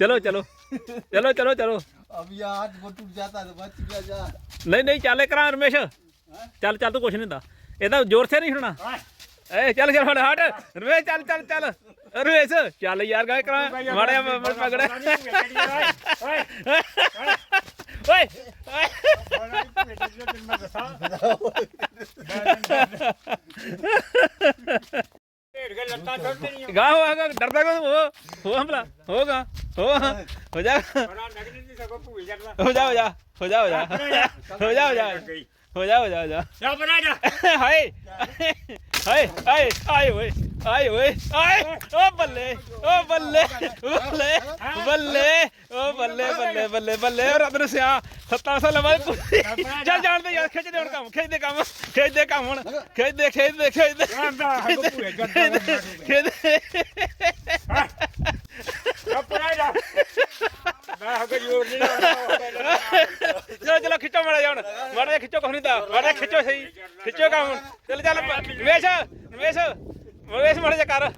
ਚਲੋ ਚਲੋ। ਚਲੋ ਚਲੋ ਚਲੋ। ਅਬ ਯਾ ਹੱਥ ਟੁੱਟ ਜਾਤਾ ਤਾਂ ਬਚ ਗਿਆ ਜਾ। ਨਹੀਂ ਨਹੀਂ ਚੱਲੇ ਕਰਾਂ ਰਮੇਸ਼। ਚੱਲ ਚੱਲ ਤੂੰ ਕੁਛ ਨਹੀਂ ਹੁੰਦਾ। ਇਹਦਾ ਜ਼ੋਰ ਸੇ ਨਹੀਂ ਸੁਣਨਾ। ਏ ਚੱਲ ਚੱਲ ਫੜ ਹਟ। ਰਮੇਸ਼ ਚੱਲ ਚੱਲ ਚੱਲ। ਰਮੇਸ਼ ਚੱਲ ਯਾਰ ਗਾਇ ਕਰਾਂ ਮਾੜਿਆ ਪਗੜ ਓਏ ਗਾ ਹੋਗਾ ਡਰਦਾ ਕੋ ਹੋ ਹੋ ਹਮਲਾ। ਹੋਗਾ। ਹੋ ਹੋ ਜਾ ਬੜਾ ਨਗਨੀ ਦੀ ਸਗੋਂ ਭੂਈ ਜਾਂਦਾ ਹੋ ਜਾ ਹੋ ਜਾ ਹੋ ਜਾ ਹੋ ਜਾ ਹੋ ਜਾ ਹੋ ਜਾ ਹੋ ਜਾ ਹੋ ਜਾ ਹੋ ਜਾ ਜਾ ਬਣਾ ਜਾ ਹਾਏ ਹਾਏ ਹਾਏ ਆਏ ਓਏ ਆਏ ਓਏ ਆਏ ਓ ਬੱਲੇ ਓ ਬੱਲੇ ਬੱਲੇ ਬੱਲੇ ਓ ਬੱਲੇ ਬੱਲੇ ਬੱਲੇ ਬੱਲੇ ਓ ਰੱਬ ਨੂੰ ਸਿਆ 700 ਲਵਾਈ ਚੱਲ ਜਾਣ ਦੇ ਯਾਰ ਖਿੱਚ ਦੇ ਹੁਣ ਕੰਮ ਖਿੱਚ ਦੇ ਕੰਮ ਖਿੱਚ ਦੇ ਕੰਮ ਹੁਣ ਖਿੱਚ ਦੇ ਖਿੱਚ ਦੇ ਖਿੱਚ ਦੇ ਜਾਂਦਾ ਹਗੋ ਭੂਏ ਜਾਂਦਾ ਖਿੱਚ ਦੇ ਜਾ। ਮੈਂ ਹਗੋ ਜੋਰ ਨਹੀਂ ਲਾਉਂਦਾ ਚਲੋ ਚਲੋ ਖਿੱਚੋ ਮਾੜਾ ਜਾਣ ਮਾੜਾ ਜਿਹਾ ਖਿੱਚੋ ਕੁਛ ਨਹੀਂ ਦਾ ਮਾੜਾ ਜਿਹਾ ਖਿੱਚੋ ਸਹੀ। ਖਿੱਚੋ ਕੰਮ। ਹੁਣ ਚੱਲ ਚੱਲ ਵੇਸ਼ ਵੇਸ਼ ਵੇਸ਼ ਮਾੜਾ ਜਿਹਾ ਕਰ।